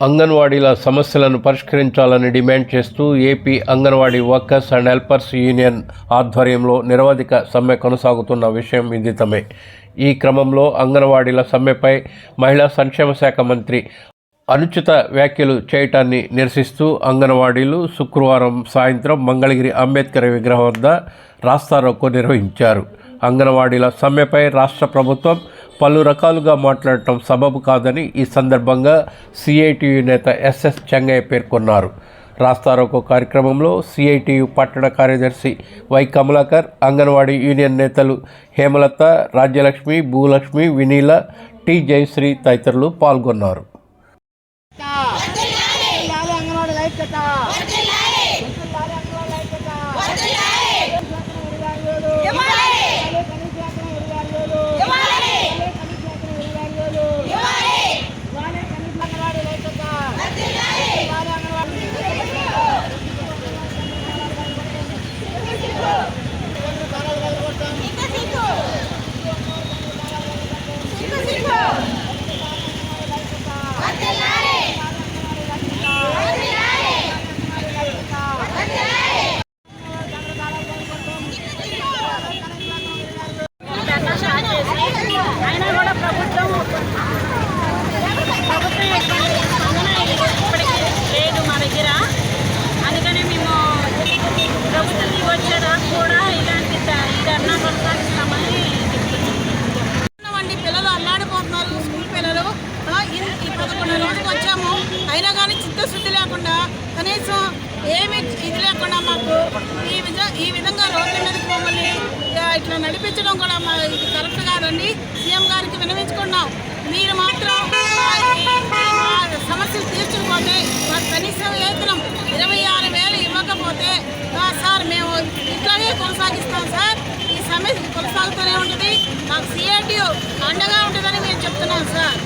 అంగన్వాడీల సమస్యలను పరిష్కరించాలని డిమాండ్ చేస్తూ AP anganwadi workers and helpers union ఆధ్వర్యంలో నిరవధిక సమ్మె కొనసాగుతున్న విషయం విదితమే ఈ క్రమంలో అంగన్వాడీల సమ్మెపై మహిళా సంక్షేమ శాఖ మంత్రి అనుచిత వ్యాఖ్యలు చేయటాన్ని నిరసిస్తూ అంగన్వాడీలు శుక్రవారం సాయంత్రం మంగళగిరి అంబేద్కర్ విగ్రహం వద్ద రాస్తారోకో నిర్వహించారు. అంగన్వాడీల సమ్మెపై రాష్ట్ర ప్రభుత్వం పలు రకాలుగా మాట్లాడటం సబబు కాదని ఈ సందర్భంగా సిఐటియు నేత ఎస్ఎస్ చెంగయ్య పేర్కొన్నారు. రాస్తారోకో కార్యక్రమంలో సిఐటియు పట్టణ కార్యదర్శి వై కమలాకర్ అంగన్వాడీ యూనియన్ నేతలు హేమలత రాజ్యలక్ష్మి భూలక్ష్మి వినీల టి జయశ్రీ తదితరులు పాల్గొన్నారు. అయినా కూడా ప్రభుత్వం ప్రభుత్వం ఇప్పటికి లేదు మా దగ్గర. అందుకని మేము ప్రభుత్వం వచ్చేదాకా కూడా ఇలాంటి ధర్నా కొనసాగిస్తామని పిల్లలు అల్లాడిపోతున్నారు స్కూల్ పిల్లలు. ఈ పదకొండు రోజులు వచ్చాము. అయినా కానీ చిత్తశుద్ధి లేకుండా కనీసం ఏమి ఇది లేకుండా మాకు ఈ విధ ఈ విధంగా రోడ్ల మీదకి మమ్మల్ని ఇట్లా నడిపించడం కూడా మా ఇది కరెక్ట్గా తీసుకొని సీఎం గారికి వినవించుకున్నాం మీరు మాత్రం సమస్యలు తీర్చుకుపోతే మాకు కనీసం వేతనం ఇరవై ఆరు వేలు ఇవ్వకపోతే సార్ మేము ఇట్లాగే కొనసాగిస్తాం సార్. ఈ సమస్య కొనసాగుతూనే ఉంటుంది. మాకు సిఐటీ అండగా ఉంటుందని మేము చెప్తున్నాం సార్.